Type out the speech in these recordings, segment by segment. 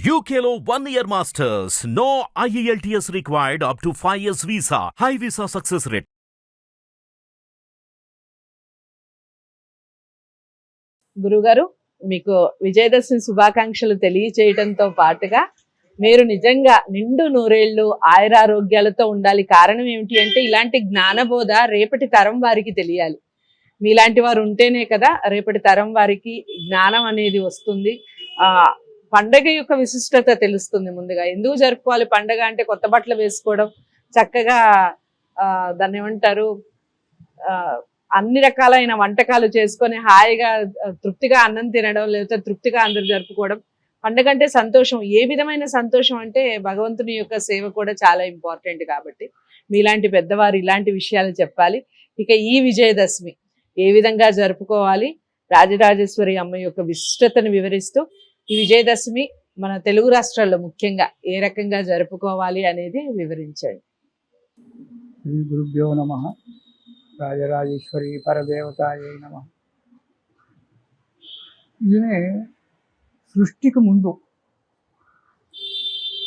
యూకేలో one year masters no IELTS required up to five years visa high visa success rate గురుగారు మీకు విజయదశమి శుభాకాంక్షలు తెలియచేయడంతో పాటుగా మీరు నిజంగా నిండు నూరేళ్ళు ఆయురారోగ్యాలతో ఉండాలి. కారణం ఏమిటి అంటే ఇలాంటి జ్ఞానబోధ రేపటి తరం వారికి తెలియాలి. మీలాంటి వారు ఉంటేనే కదా రేపటి తరం వారికి జ్ఞానం అనేది వస్తుంది. పండగ యొక్క విశిష్టత తెలుస్తుంది ముందుగా. ఎందుకు జరుపుకోవాలి? పండగ అంటే కొత్త బట్టలు వేసుకోవడం చక్కగా ఆ దాన్ని ఏమంటారు? ఆ అన్ని రకాలైన వంటకాలు చేసుకొని హాయిగా తృప్తిగా అన్నం తినడం లేకపోతే తృప్తిగా అందరు జరుపుకోవడం. పండగ అంటే సంతోషం. ఏ విధమైన సంతోషం అంటే భగవంతుని యొక్క సేవ కూడా చాలా ఇంపార్టెంట్ కాబట్టి మీలాంటి పెద్దవారు ఇలాంటి విషయాలు చెప్పాలి. ఇక ఈ విజయదశమి ఏ విధంగా జరుపుకోవాలి? రాజరాజేశ్వరి అమ్మ యొక్క విశిష్టతను వివరిస్తూ ఈ విజయదశమి మన తెలుగు రాష్ట్రాల్లో ముఖ్యంగా ఏ రకంగా జరుపుకోవాలి అనేది వివరించండి. శ్రీ గురుభ్యో నమ. రాజరాజేశ్వరి పరదేవతాయ నమ. ఈమె సృష్టికి ముందు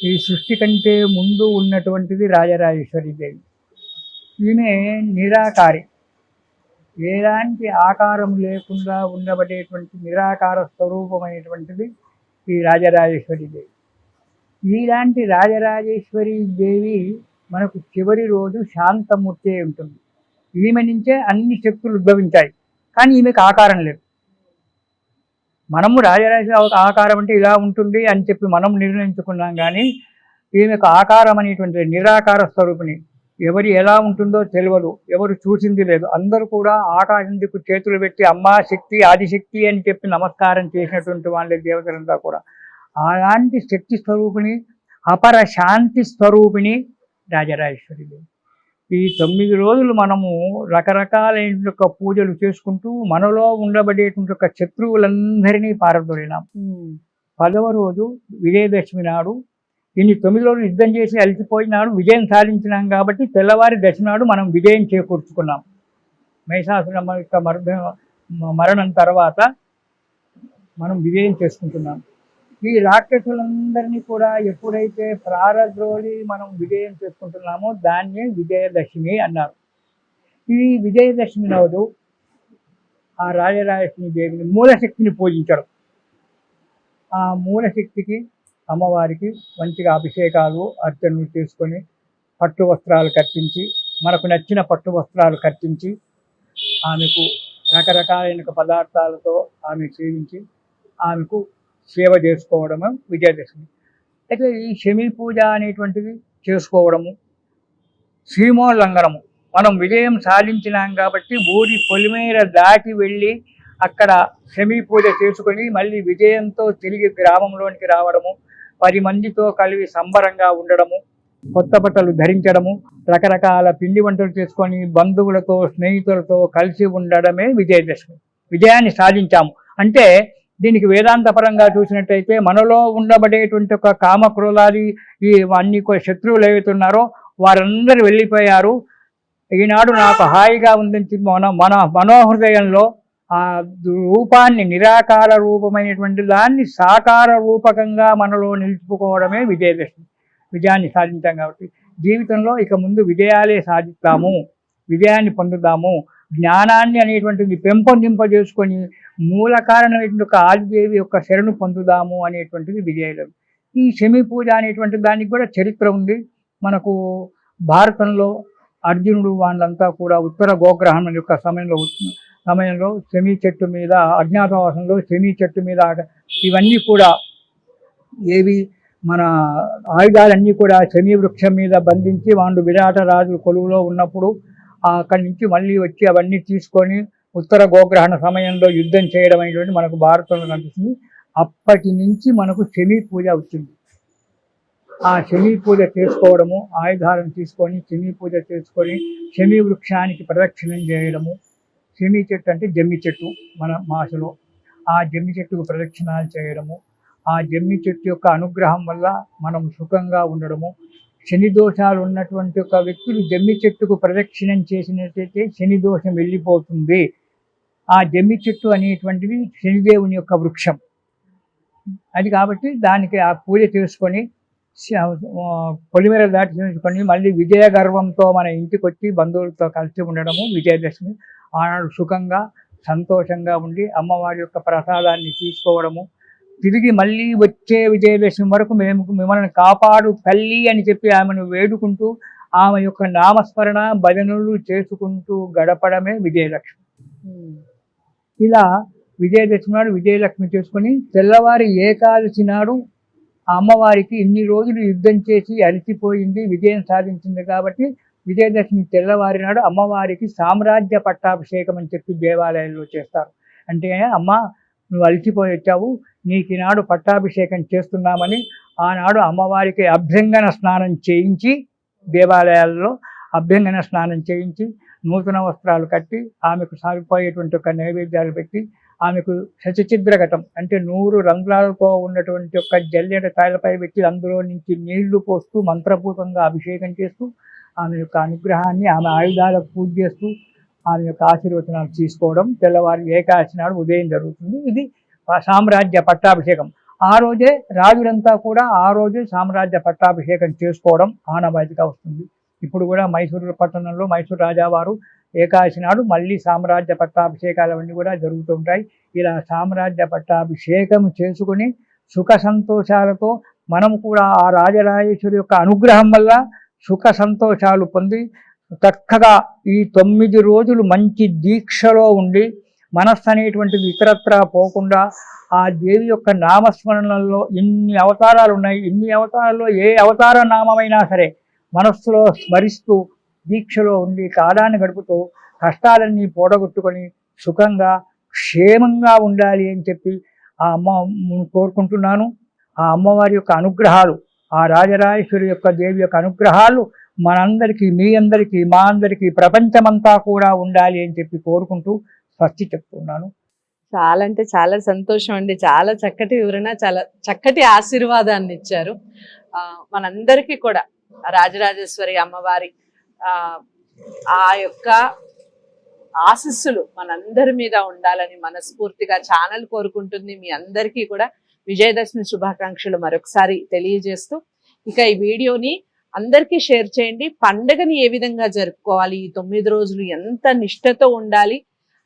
ఈ సృష్టి కంటే ముందు ఉన్నటువంటిది రాజరాజేశ్వరి దేవి. ఈమె నిరాకారి. ఎలాంటి ఆకారం లేకుండా ఉండబడేటువంటి నిరాకార స్వరూపమైనటువంటిది ఈ రాజరాజేశ్వరి దేవి. ఇలాంటి రాజరాజేశ్వరి దేవి మనకు చివరి రోజు శాంతమూర్తి ఉంటుంది. ఈమె నుంచే అన్ని శక్తులు ఉద్భవించాయి. కానీ ఈమెకు ఆకారం లేదు. మనము రాజరాజేశ్వరి ఆకారం అంటే ఇలా ఉంటుంది అని చెప్పి మనం నిర్ణయించుకున్నాం కానీ ఈమెకు ఆకారం అనేటువంటి నిరాకార స్వరూపిణి. ఎవరి ఎలా ఉంటుందో తెలియదు ఎవరు చూసింది లేదు. అందరూ కూడా ఆకాశం దిక్కు చేతులు పెట్టి అమ్మా శక్తి ఆదిశక్తి అని చెప్పి నమస్కారం చేసినటువంటి వాళ్ళ దేవతలంతా కూడా. అలాంటి శక్తి స్వరూపిణి అపర శాంతి స్వరూపిణి రాజరాజేశ్వరి దేవి. ఈ తొమ్మిది రోజులు మనము రకరకాలైన యొక్క పూజలు చేసుకుంటూ మనలో ఉండబడేటువంటి యొక్క శత్రువులందరినీ పారదోలినాం పదవ రోజు విజయదశమి నాడు ఇన్ని తొమ్మిది రోజులు యుద్ధం చేసి అలిసిపోయినాడు విజయం సాధించినాం కాబట్టి తెల్లవారి దశనాడు మనం విజయం చేకూర్చుకున్నాం. మహిషాసురమ్మ యొక్క మరణం తర్వాత మనం విజయం చేసుకుంటున్నాం. ఈ రాక్షసులందరినీ కూడా ఎప్పుడైతే ప్రారద్రోలి మనం విజయం చేసుకుంటున్నామో దాన్నే విజయదశమి అన్నారు. ఈ విజయదశమి రోజు ఆ రాజరాజలక్ష్మి దేవిని మూలశక్తిని పూజించడం. ఆ మూలశక్తికి అమ్మవారికి మంచిగా అభిషేకాలు అర్చనలు చేసుకొని పట్టు వస్త్రాలు కట్టించి మనకు నచ్చిన పట్టు వస్త్రాలు కట్టించి ఆమెకు రకరకాలైన పదార్థాలతో ఆమె సేవించి ఆమెకు సేవ చేసుకోవడము విజయదశమి. అయితే ఈ శమి పూజ అనేటువంటిది చేసుకోవడము శ్రీమోల్లంఘనము. మనం విజయం సాధించినాం కాబట్టి ఊరి పొలిమేర దాటి వెళ్ళి అక్కడ శమీ పూజ చేసుకొని మళ్ళీ విజయంతో తిరిగి గ్రామంలోనికి రావడము పది మందితో కలిసి సంబరంగా ఉండడము కొత్త బట్టలు ధరించడము రకరకాల పిండి వంటలు చేసుకొని బంధువులతో స్నేహితులతో కలిసి ఉండడమే విజయదశమి. విజయాన్ని సాధించాము. అంటే దీనికి వేదాంతపరంగా చూసినట్టయితే మనలో ఉండబడేటువంటి ఒక కామక్రోధాది ఈ అన్ని కొ- శత్రువులు ఏవైతున్నారో వారందరూ వెళ్ళిపోయారు. ఈనాడు నాకు హాయిగా ఉందని మన మన మనోహృదయంలో ఆ రూపాన్ని నిరాకార రూపమైనటువంటి దాన్ని సాకార రూపకంగా మనలో నిలుచుకోవడమే విజయదశమి. విజయాన్ని సాధించాం కాబట్టి జీవితంలో ఇక ముందు విజయాలే సాధిస్తాము. విజయాన్ని పొందుదాము జ్ఞానాన్ని అనేటువంటిది పెంపొందింపజేసుకొని మూల కారణమైనటువంటి ఒక ఆదిదేవి యొక్క శరణు పొందుదాము అనేటువంటిది విజయదం ఈ శమి పూజ అనేటువంటి దానికి కూడా చరిత్ర ఉంది. మనకు భారతంలో అర్జునుడు వాళ్ళంతా కూడా ఉత్తర గోగ్రహణం యొక్క సమయంలో సమయంలో శమి చెట్టు మీద అజ్ఞాతవాసంలో శమి చెట్టు మీద ఇవన్నీ కూడా ఏవి మన ఆయుధాలన్నీ కూడా శని వృక్షం మీద బంధించి వాళ్ళు విరాట రాజు కొలువులో ఉన్నప్పుడు అక్కడి నుంచి మళ్ళీ వచ్చి అవన్నీ తీసుకొని ఉత్తర గోగ్రహణ సమయంలో యుద్ధం చేయడం అనేటువంటి మనకు భారతంలో కనిపిస్తుంది. అప్పటి నుంచి మనకు శని పూజ వచ్చింది. ఆ శని పూజ చేసుకోవడము ఆయుధాలను తీసుకొని శని పూజ చేసుకొని శని వృక్షానికి ప్రదక్షిణం చేయడము శమి చెట్టు అంటే జమ్మి చెట్టు మన మాసలో. ఆ జమ్మి చెట్టుకు ప్రదక్షిణాలు చేయడము ఆ జమ్మి చెట్టు యొక్క అనుగ్రహం వల్ల మనం సుఖంగా ఉండడము. శని దోషాలు ఉన్నటువంటి ఒక వ్యక్తులు జమ్మి చెట్టుకు ప్రదక్షిణం చేసినట్లయితే శని దోషం వెళ్ళిపోతుంది. ఆ జమ్మి చెట్టు అనేటువంటిది శనిదేవుని యొక్క వృక్షం. అది కాబట్టి దానికి ఆ పూజ చేసుకొని పొలిమేర దాటి చేసుకొని మళ్ళీ విజయ గర్వంతో మన ఇంటికి వచ్చి బంధువులతో కలిసి ఉండడము విజయదశమి. ఆనాడు సుఖంగా సంతోషంగా ఉండి అమ్మవారి యొక్క ప్రసాదాన్ని తీసుకోవడము తిరిగి మళ్ళీ వచ్చే విజయదశమి వరకు మేము మిమ్మల్ని కాపాడు తల్లి అని చెప్పి ఆమెను వేడుకుంటూ ఆమె యొక్క నామస్మరణ భజనలు చేసుకుంటూ గడపడమే విజయలక్ష్మి. ఇలా విజయదశమి నాడు విజయలక్ష్మి చేసుకొని తెల్లవారి ఏకాదశి నాడు అమ్మవారికి ఇన్ని రోజులు యుద్ధం చేసి అలసిపోయింది విజయం సాధించింది కాబట్టి విజయదశమి తెల్లవారినాడు అమ్మవారికి సామ్రాజ్య పట్టాభిషేకం అని చెప్పి దేవాలయాల్లో చేస్తారు. అంటే అమ్మ నువ్వు అలసిపోయి వచ్చావు. నీకు ఈనాడు పట్టాభిషేకం చేస్తున్నామని ఆనాడు అమ్మవారికి అభ్యంగన స్నానం చేయించి దేవాలయాల్లో అభ్యంగన స్నానం చేయించి నూతన వస్త్రాలు కట్టి ఆమెకు సాగిపోయేటువంటి ఒక నైవేద్యాలు పెట్టి ఆమెకు శశచిద్రఘటం అంటే నూరు రంధ్రాలతో ఉన్నటువంటి ఒక జల్లెడ తాళ్ళపై పెట్టి అందులో నుంచి నీళ్ళు పోస్తూ మంత్రపూతంగా అభిషేకం చేస్తూ ఆమె యొక్క అనుగ్రహాన్ని ఆమె ఆయుధాలకు పూజ చేస్తూ ఆమె యొక్క ఆశీర్వచనాలు తీసుకోవడం తెల్లవారి ఏకాదశి నాడు ఉదయం జరుగుతుంది. ఇది సామ్రాజ్య పట్టాభిషేకం. ఆ రోజే రాజులంతా కూడా ఆ రోజే సామ్రాజ్య పట్టాభిషేకం చేసుకోవడం ఆనవాయితీగా వస్తుంది. ఇప్పుడు కూడా మైసూరు పట్టణంలో మైసూరు రాజావారు ఏకాదశి నాడు మళ్ళీ సామ్రాజ్య పట్టాభిషేకాలు అవన్నీ కూడా జరుగుతూ ఉంటాయి. ఇలా సామ్రాజ్య పట్టాభిషేకం చేసుకుని సుఖ సంతోషాలతో మనం కూడా ఆ రాజరాజేశ్వరి యొక్క అనుగ్రహం వల్ల సుఖ సంతోషాలు పొంది చక్కగా ఈ తొమ్మిది రోజులు మంచి దీక్షలో ఉండి మనస్సు అనేటువంటిది ఇతరత్రా పోకుండా ఆ దేవి యొక్క నామస్మరణలో ఎన్ని అవతారాలు ఉన్నాయి ఎన్ని అవతారాల్లో ఏ అవతార నామమైనా సరే మనస్సులో స్మరిస్తూ దీక్షలో ఉండి కాలాన్ని గడుపుతూ కష్టాలన్నీ పోడగొట్టుకొని సుఖంగా క్షేమంగా ఉండాలి అని చెప్పి ఆ అమ్మ కోరుకుంటున్నాను. ఆ అమ్మవారి యొక్క అనుగ్రహాలు ఆ రాజరాజేశ్వరి యొక్క దేవి యొక్క అనుగ్రహాలు మనందరికీ మీ అందరికీ మా అందరికీ ప్రపంచమంతా కూడా ఉండాలి అని చెప్పి కోరుకుంటూ స్వస్తి చెప్తున్నాను. చాలా అంటే చాలా సంతోషం అండి. చాలా చక్కటి వివరణ చాలా చక్కటి ఆశీర్వాదాన్ని ఇచ్చారు. మనందరికీ కూడా రాజరాజేశ్వరి అమ్మవారి ఆ యొక్క ఆశీస్సులు మనందరి మీద ఉండాలని మనస్ఫూర్తిగా ఛానల్ కోరుకుంటుంది. మీ అందరికీ కూడా విజయదశమి శుభాకాంక్షలు మరొకసారి తెలియజేస్తూ ఇక ఈ వీడియోని అందరికీ షేర్ చేయండి. పండగని ఏ విధంగా జరుపుకోవాలి? ఈ తొమ్మిది రోజులు ఎంత నిష్ఠతో ఉండాలి?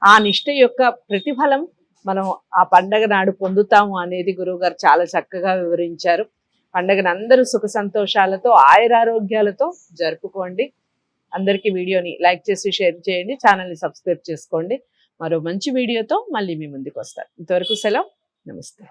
ఆ నిష్ఠ యొక్క ప్రతిఫలం మనం ఆ పండగ నాడు పొందుతాము అనేది గురువుగారు చాలా చక్కగా వివరించారు. పండగను అందరూ సుఖ సంతోషాలతో ఆయురారోగ్యాలతో జరుపుకోండి. అందరికీ వీడియోని లైక్ చేసి షేర్ చేయండి ఛానల్ని సబ్స్క్రైబ్ చేసుకోండి. మరో మంచి వీడియోతో మళ్ళీ మీ ముందుకు వస్తారు ఇంతవరకు సెలవు. నమస్తే.